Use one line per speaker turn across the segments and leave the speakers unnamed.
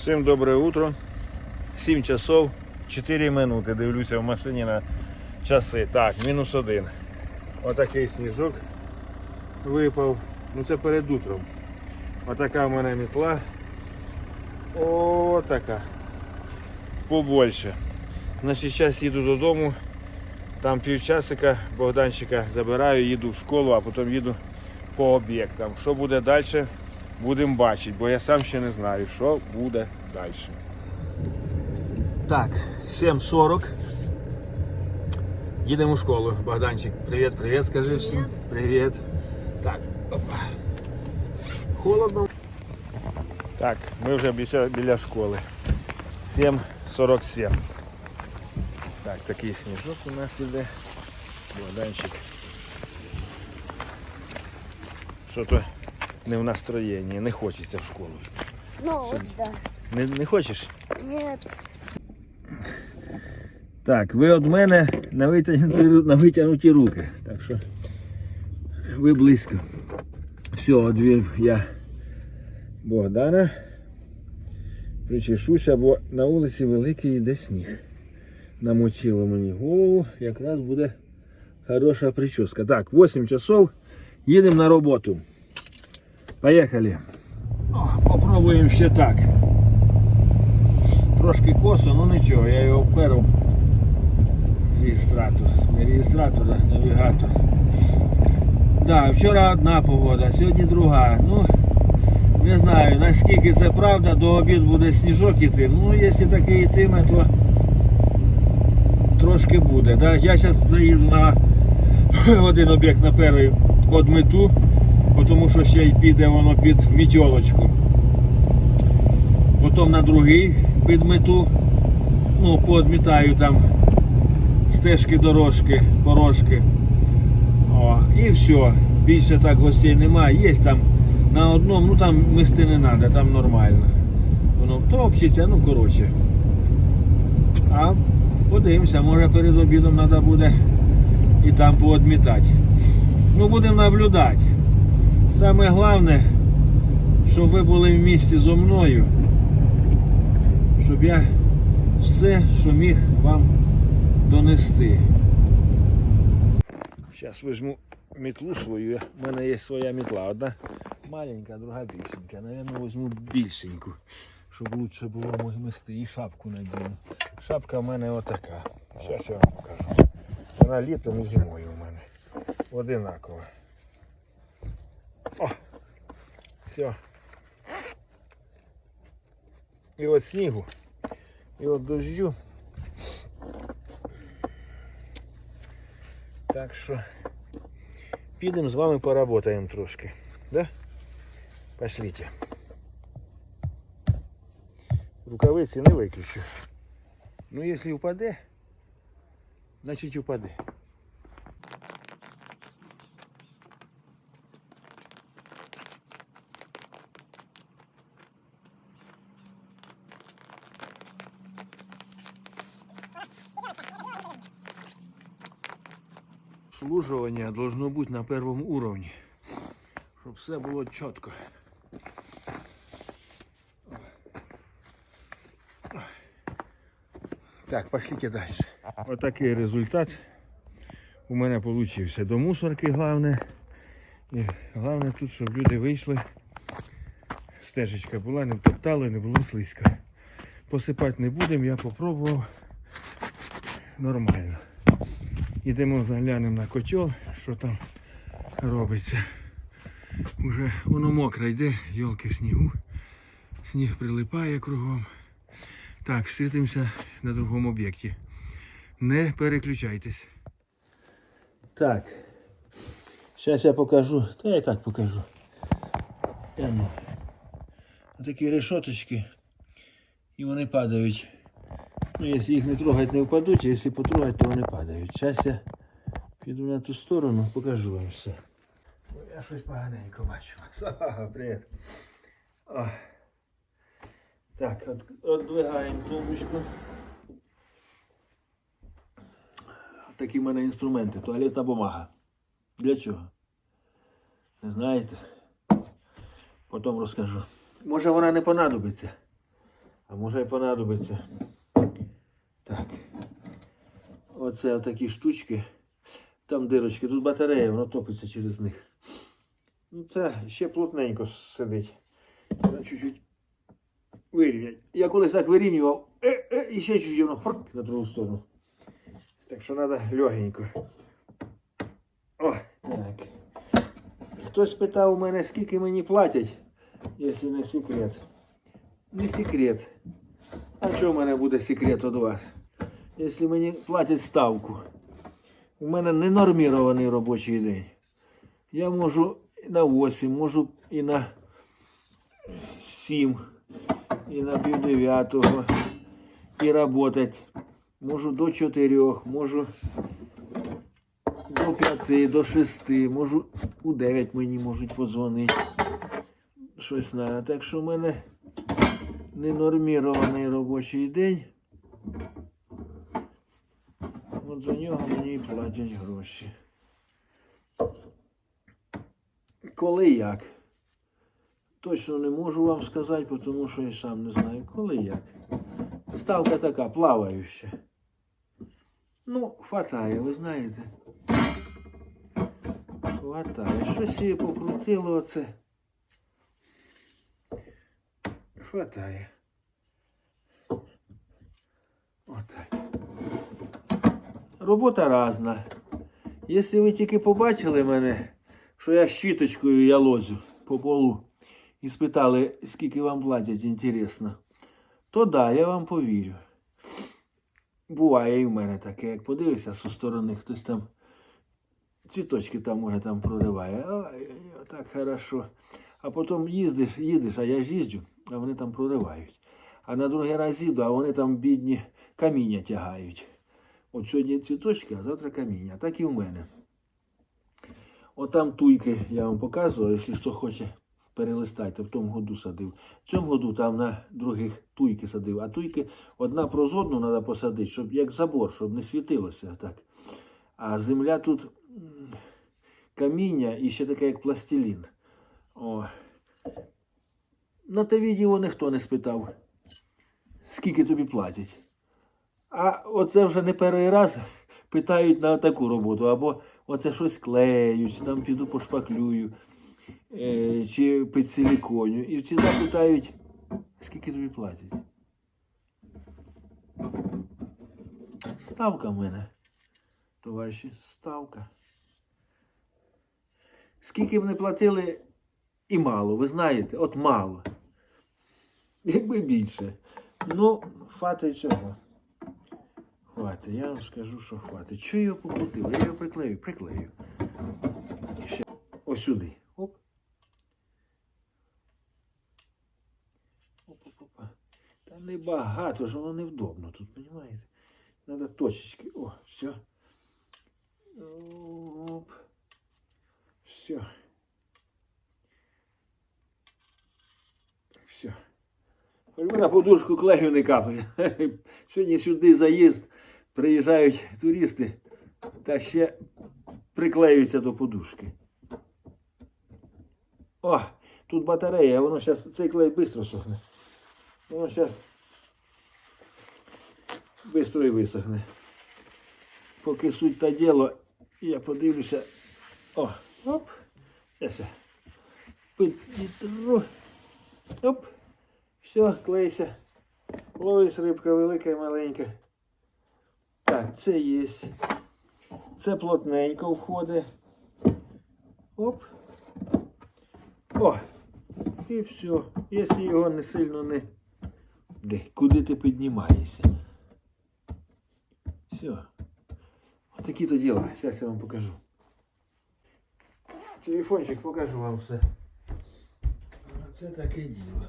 Всім добре утро. 7 часов 4 минути. Дивлюся в машині на часи. Так, мінус один. Отакий сніжок випав. Ну це перед утром. Отака в мене мітла. О, така. Побольше. Значить, зараз їду додому. Там півчасика Богданчика забираю, їду в школу, а потім їду по об'єктам. Що буде далі, будемо бачити, бо я сам ще не знаю, що буде далі. Так, 7.40. Їдемо в школу. Богданчик, привіт, привіт, скажи всім. Привіт. Так, опа. Холодно. Так, ми вже біля, школи. 7.47. Так, такий сніжок у нас іде. Богданчик. Що то не в настроєнні, не хочеться в школу.
Ну, вот да.
Не, не хочеш?
Нет.
Так, ви від мене на витягнуті, на витягнуті руки. Так що ви близько. Все, одвів я Богдана. Причешуся, бо на вулиці великий йде сніг. Намочило мені голову, якраз буде хороша прическа. Так, 8 часов, їдемо на роботу. Поїхали. Попробуємо ще так. Трошки косо, ну нічого, я його вперу реєстратор. Не реєстратор, а навігатор. Да, вчора одна погода, сьогодні друга. Ну, не знаю, наскільки це правда, до обід буде сніжок іти. Ну, якщо такий йтиме, то трошки буде. Да? Я зараз заїду на один об'єкт на перший одмету, тому що ще й піде воно під мітьолочку. Потім на другий підмету, ну, поодмітаю там стежки, дорожки, порожки. О, і все. Більше так гостей немає. Є там на одному, ну там мисти не треба, там нормально. Воно топчеться, ну коротше. А подивимося, може перед обідом треба буде і там поодмітати. Ну будемо наблюдати. Саме головне, щоб ви були в місті зо мною, щоб я все, що міг вам донести. Зараз візьму мітлу свою. У мене є своя мітла. Одна маленька, друга більшенька. Наверно, візьму більшеньку, щоб лучше було мести. І шапку надіну. Шапка в мене отака. Зараз я вам покажу. Вона літом і зимою у мене. Одинакова. О! Все. І от снігу, і от дождю. Так що підемо з вами поработаємо трошки. Да? Пошлите. Рукавиці не виключу. Ну, якщо впаде, значить впаде. Служування должно бути на першому уровні, щоб все було чітко. Так, пошлите далі. Отакий результат у мене вийшов. До мусорки головне. І головне тут, щоб люди вийшли. Стежечка була, не втоптали, не було слизько. Посипати не будемо, я попробував. Нормально. Йдемо заглянемо на котел, що там робиться. Уже воно мокре йде, йолки снігу. Сніг прилипає кругом. Так, світимося на другому об'єкті. Не переключайтесь. Так. Зараз я покажу. Та я так покажу. Я ну. Такі решоточки. І вони падають. Ну, якщо їх не трогать, не впадуть, а якщо потрогать, то вони падають. Зараз я піду на ту сторону, покажу вам все. Я щось поганенько бачу. Ага, привіт. О. Так, от, отдвигаємо тумбочку. Такі в мене інструменти. Туалетна бумага. Для чого? Не знаєте? Потім розкажу. Може вона не понадобиться. А може і понадобиться. Оце такі штучки. Там дирочки, тут батарея, воно топиться через них. Ну це ще плотненько сидить. Чуть-чуть вирівняти. Я колись так вирівнював, е, е, і ще чуть-чуть воно фрк, на другу сторону. Так що треба легенько. О, так. Хтось питав у мене, скільки мені платять, якщо не секрет. Не секрет. А що в мене буде секрет від вас? Якщо мені платять ставку. У мене ненормірований робочий день. Я можу і на 8, можу і на 7, і на пів і працювати. Можу до 4, можу до 5, до 6, можу у 9 мені можуть подзвонити. Щось надо. Так що в мене ненормірований робочий день. От за нього мені платять гроші. Коли як? Точно не можу вам сказати, тому що я сам не знаю, коли як. Ставка така плаваюча. Ну, хватає, ви знаєте. Хватає. Щось її покрутило оце. Хватає. Отак. Робота різна. Якщо ви тільки побачили мене, що я щіточкою я лозю по полу і спитали, скільки вам платять, інтересно, то да, я вам повірю. Буває і в мене таке, як подивишся зі сторони, хтось там цвіточки там може там прориває. Так хорошо. А потім їздиш, їдеш, а я ж їжджу, а вони там проривають. А на другий раз їду, а вони там бідні каміння тягають. От сьогодні цвіточки, а завтра каміння. Так і в мене. От там туйки я вам показував, якщо хто хоче перелистайте, в тому году садив. В цьому году там на других туйки садив. А туйки одна проз одну треба посадити, щоб як забор, щоб не світилося так. А земля тут каміння і ще таке, як пластилін. О. На те відео ніхто не спитав, скільки тобі платять. А оце вже не перший раз питають на таку роботу, або оце щось клеють, там піду пошпаклюю, е, чи під силіконю. І всі питають, скільки тобі платять. Ставка в мене, товариші, ставка. Скільки б не платили і мало, ви знаєте, от мало. Якби більше. Ну, хватить цього. Хватить, я вам скажу, що хватить. Чого його покрутив? Я його приклею, приклею. Ще ось сюди. Оп. Оп, оп, оп. Та небагато ж воно невдобно тут, розумієте? Треба точечки. О, все. Оп. Все. Все. Хоч подушку клею не капає. Сьогодні сюди заїзд, приїжджають туристи та ще приклеюються до подушки. О, тут батарея, воно зараз, цей клей швидко сохне. Воно зараз швидко і висохне. Поки суть та діло, я подивлюся. О, оп, все. Підітру. Оп. Все, клейся. Ловись рибка велика і маленька. Це є. Це плотненько входить. Оп. О! І все. Якщо його не сильно не. Де? Куди ти піднімаєшся? Все. Отакі то діла. Зараз я вам покажу. Телефончик покажу вам все. Це таке діло.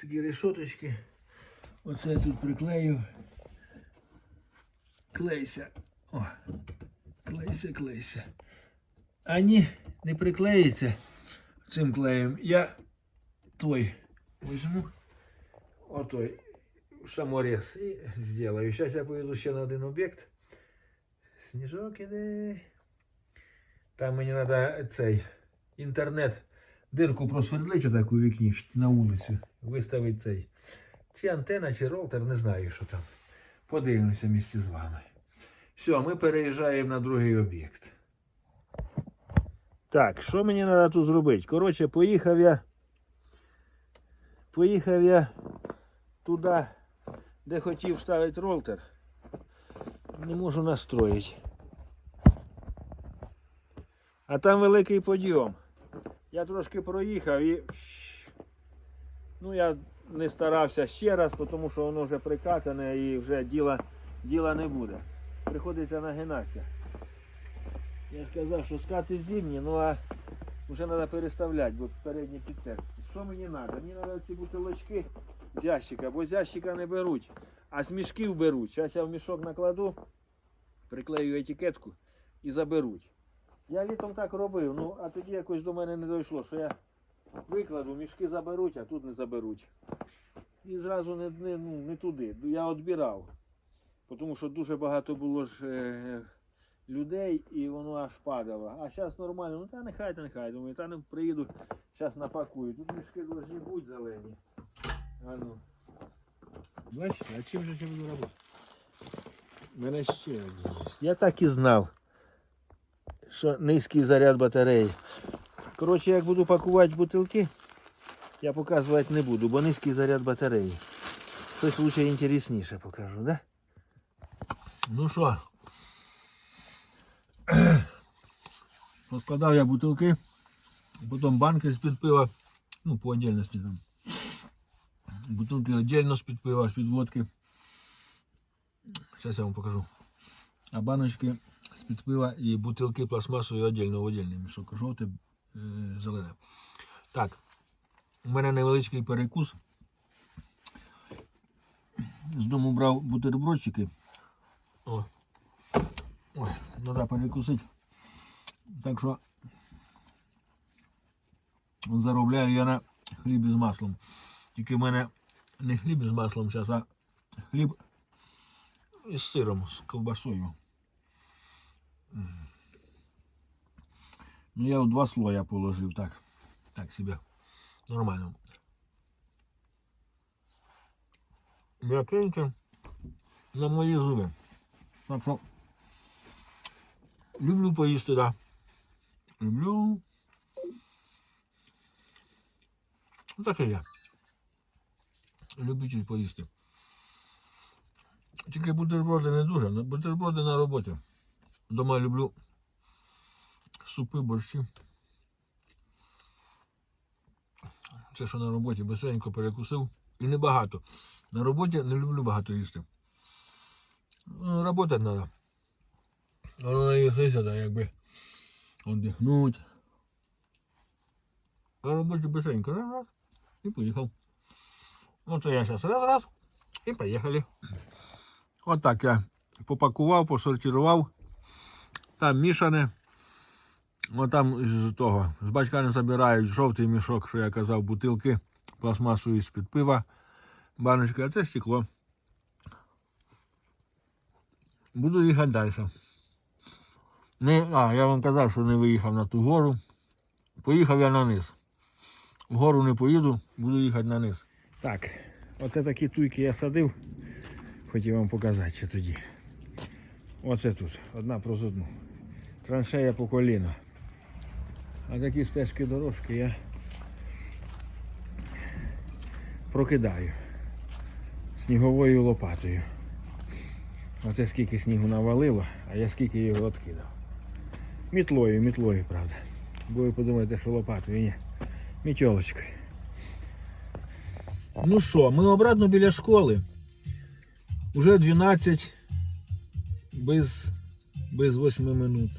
Такі решоточки. Оце я тут приклеїв. Клейся. О. Клейся, клейся. А ні, не приклеїться цим клеєм. Я той візьму. Отой саморез і зроблю. Зараз я поїду ще на один об'єкт. Сніжок іде. Там мені треба цей інтернет дирку просвердлить отаку у вікні на вулицю, виставить цей. Чи антена, чи ролтер, не знаю, що там. Подивимося місці з вами. Все, ми переїжджаємо на другий об'єкт. Так, що мені треба тут зробити? Коротше, поїхав я. Поїхав я туди, де хотів ставити ролтер. Не можу настроїти. А там великий подйом. Я трошки проїхав і. Ну, я не старався ще раз, тому що воно вже прикатане і вже діла, діла не буде. Приходиться нагинатися. Я ж казав, що скати зимні, ну а вже треба переставляти, бо передні підтерті. Що мені треба? Мені треба ці бутилочки з ящика, бо з ящика не беруть, а з мішків беруть. Зараз я в мішок накладу, приклею етикетку і заберуть. Я літом так робив, ну а тоді якось до мене не дійшло, що я викладу, мішки заберуть, а тут не заберуть. І зразу не, не, ну, не туди. Я відбирав. Тому що дуже багато було ж е, людей і воно аж падало. А зараз нормально, ну та нехай, та нехай. Думаю, та не приїду, зараз напакую. Тут мішки повинні бути зелені. А ну. Бачиш, а чим же я буду робити? Мене ще один. Я так і знав, що низький заряд батареї. Коротше, як буду пакувати бутилки, я показувати не буду, бо низький заряд батареї. Щось лучше інтересніше покажу, да? Ну що? Розкладав я бутилки, потім банки з-під пива, ну, по отдельності там. Бутилки отдельно з-під пива, з-під водки. Зараз я вам покажу. А баночки з-під пива і бутилки пластмасові отдельно в отдельний мішок. Жовте, зелене. Так, у мене невеличкий перекус. З дому брав бутербродчики. О. Ой, треба перекусити. Так що заробляю я на хліб з маслом. Тільки в мене не хліб з маслом зараз, а хліб із сиром, з ковбасою. Ну я два слоя положив так. Так себе. Нормально. М'якеньке на мої зуби. Так що люблю поїсти, да. Люблю. Ну, Так і я. Любитель поїсти. Тільки бутерброди не дуже. але Бутерброди на роботі. Дома люблю супи, борщі. Це що на роботі бисенько перекусив. І небагато. На роботі не люблю багато їсти. Ну, Работать треба. Воно наїстися, да, якби віддихнуть. На роботі бисенько раз, раз і поїхав. Оце я зараз раз, раз і поїхали. Отак я попакував, посортував. Там мішане. От там з того, з бачка не забирають жовтий мішок, що я казав, бутилки пластмасові з-під пива, баночки, а це стекло. Буду їхати далі. Не, а, я вам казав, що не виїхав на ту гору. Поїхав я на низ. Вгору не поїду, буду їхати на низ. Так, оце такі туйки я садив. Хотів вам показати ще тоді. Оце тут, одна проз одну. Траншея по коліно. А такі стежки дорожки я прокидаю сніговою лопатою. Оце скільки снігу навалило, а я скільки його відкидав. Мітлою, мітлою, правда. Бо ви подумаєте, що лопатою, ні. Мітьолочкою. Ну що, ми обратно біля школи. Уже 12 без, без 8 минут.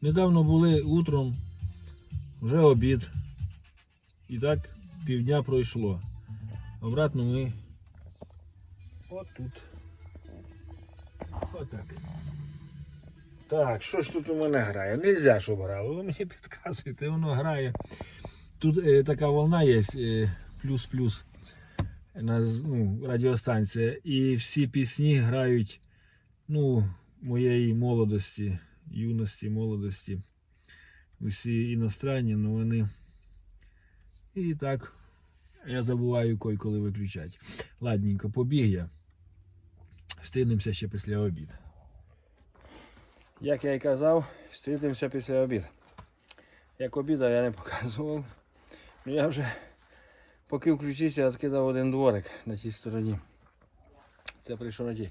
Недавно були утром, вже обід. І так півдня пройшло. Обратно ми отут. Отак. Так, що ж тут у мене грає? Нельзя, щоб грало. Ви мені підказуєте, воно грає. Тут е, така волна є, е, плюс-плюс ну, радіостанція. І всі пісні грають ну, моєї молодості, юності, молодості. Усі іностранні, але вони
І так я забуваю кой коли виключати. Ладненько, побіг я. Стигнемося ще після обід.
Як я і казав, зустрітимося після обіду. Як обіда я не показував. Ну я вже поки включився, відкидав один дворик на тій стороні. Це прийшов на, ті,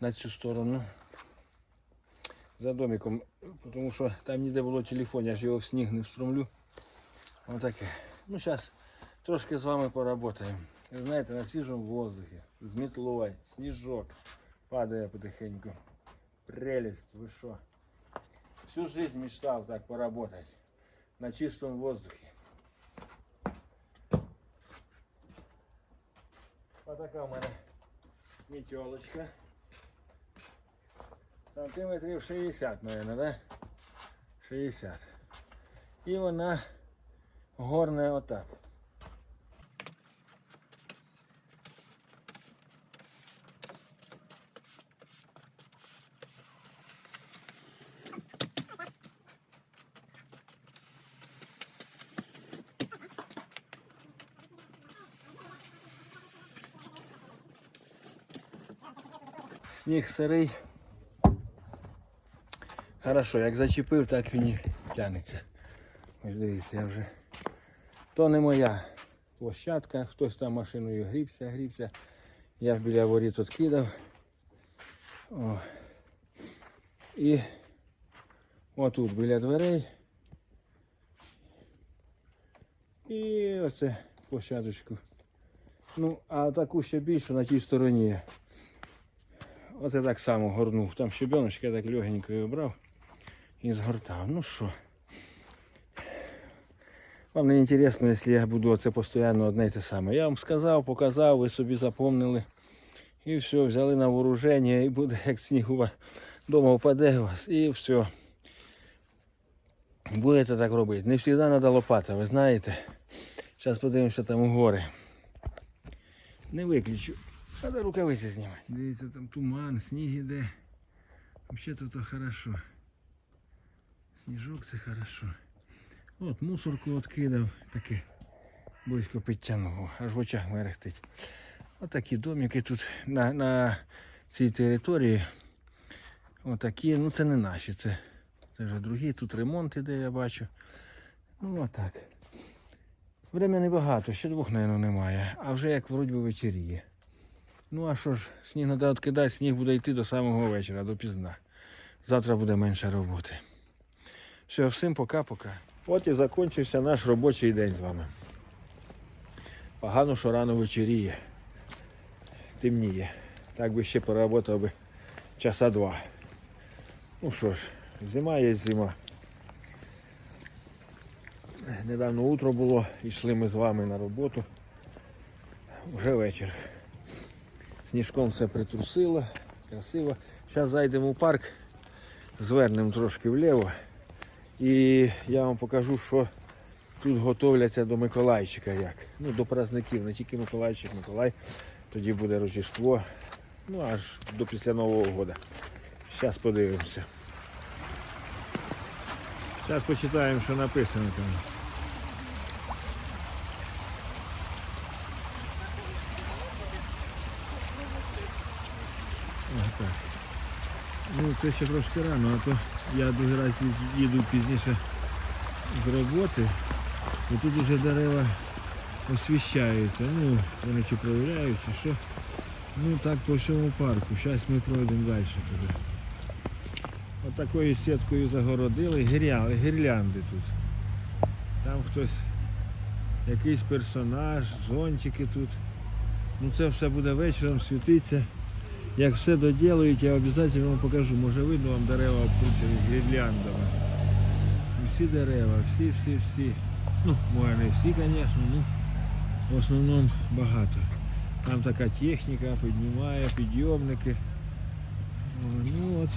на цю сторону. За домиком, тому що там ніде було телефон, я ж його в сніг не встромлю. Отаке. Ну зараз трошки з вами поработаємо. Ви знаєте, на свіжому воздухі, з мітлою, сніжок падає потихеньку. Прелесть, вы что? Всю жизнь мечтал так поработать. На чистом воздухе. Вот такая у меня метелочка. Сантиметрів 60, наверное, да? 60. І вона горне отак. Сніг сирий. Хорошо, як зачепив, так він і тягнеться. Ось дивіться, я вже. То не моя площадка, хтось там машиною грівся, грівся. Я біля воріт тут кидав. О. І отут біля дверей. І оце площадочку. Ну, а таку ще більшу на тій стороні. Оце так само горнув. Там щебеночка так легенько його брав і згортав. Ну що. Вам не інтересно, якщо я буду оце постійно одне й те саме. Я вам сказав, показав, ви собі запомнили. І все, взяли на вооруження і буде, як сніг у вас дома впаде у вас, і все. Будете так робити. Не завжди треба лопата, ви знаєте. Зараз подивимося там у гори. Не виключу. Треба рукавиці знімати. Дивіться, там туман, сніг іде. Взагалі то хорошо. Сніжок це хорошо. От мусорку відкидав, таке близько підтягнув, аж в очах мерехтить. Отакі домики тут на, на цій території. Отакі, ну це не наші, це, це вже другі. Тут ремонт іде, я бачу. Ну отак. Время небагато, ще двох, мабуть, немає. А вже як вроді вечеріє. Ну а що ж, сніг треба відкидати, сніг буде йти до самого вечора, до пізна. Завтра буде менше роботи. Все, всім пока-пока. От і закінчився наш робочий день з вами. Погано, що рано вечеріє. Темніє. Так би ще поработав би часа два. Ну що ж, зима є зима. Недавно утро було, йшли ми з вами на роботу. Вже вечір. Сніжком все притрусило, красиво. Зараз зайдемо в парк, звернемо трошки вліво. І я вам покажу, що тут готовляться до Миколайчика як. Ну, до праздників, не тільки Миколайчик, Миколай. Тоді буде Рождество. Ну аж до після Нового року. Зараз подивимося. Зараз почитаємо, що написано там. Ага, так. Це ще трошки рано, а то я дуже раз їду пізніше з роботи, і тут вже дерева освіщаються. Ну, вони чи проявляють, чи що. Ну так по всьому парку. Зараз ми пройдемо далі туди. От такою сіткою загородили, гірля- гірлянди тут. Там хтось, якийсь персонаж, зонтики тут. Ну це все буде вечором світитися. Як все доділають, я обов'язково вам покажу. Може видно вам дерева обкручені гірляндами. Всі дерева, всі, всі, всі. Ну, може не всі, звісно, ну в основному багато. Там така техніка піднімає, підйомники. Ну от,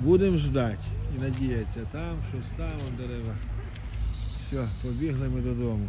будемо ждати і надіятися, там щось там дерева. Все, побігли ми додому.